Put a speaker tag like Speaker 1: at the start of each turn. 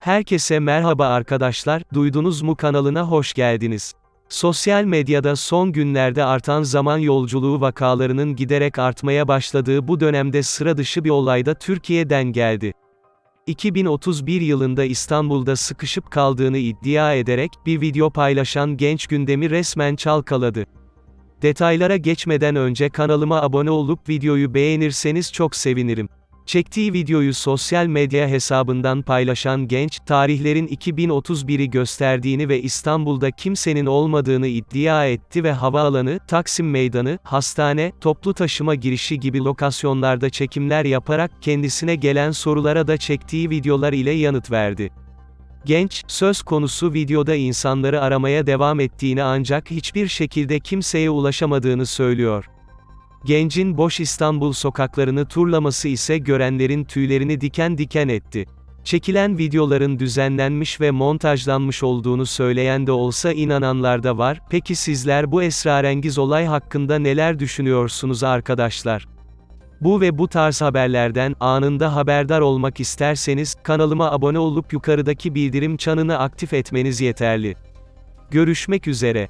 Speaker 1: Herkese merhaba arkadaşlar, duydunuz mu kanalına hoş geldiniz. Sosyal medyada son günlerde artan zaman yolculuğu vakalarının giderek artmaya başladığı bu dönemde sıra dışı bir olay da Türkiye'den geldi. 2031 yılında İstanbul'da sıkışıp kaldığını iddia ederek bir video paylaşan genç gündemi resmen çalkaladı. Detaylara geçmeden önce kanalıma abone olup videoyu beğenirseniz çok sevinirim. Çektiği videoyu sosyal medya hesabından paylaşan genç, tarihlerin 2031'i gösterdiğini ve İstanbul'da kimsenin olmadığını iddia etti ve havaalanı, Taksim Meydanı, hastane, toplu taşıma girişi gibi lokasyonlarda çekimler yaparak kendisine gelen sorulara da çektiği videolar ile yanıt verdi. Genç, söz konusu videoda insanları aramaya devam ettiğini ancak hiçbir şekilde kimseye ulaşamadığını söylüyor. Gencin boş İstanbul sokaklarını turlaması ise görenlerin tüylerini diken diken etti. Çekilen videoların düzenlenmiş ve montajlanmış olduğunu söyleyen de olsa inananlar da var. Peki sizler bu esrarengiz olay hakkında neler düşünüyorsunuz arkadaşlar? Bu ve bu tarz haberlerden anında haberdar olmak isterseniz kanalıma abone olup yukarıdaki bildirim çanını aktif etmeniz yeterli. Görüşmek üzere.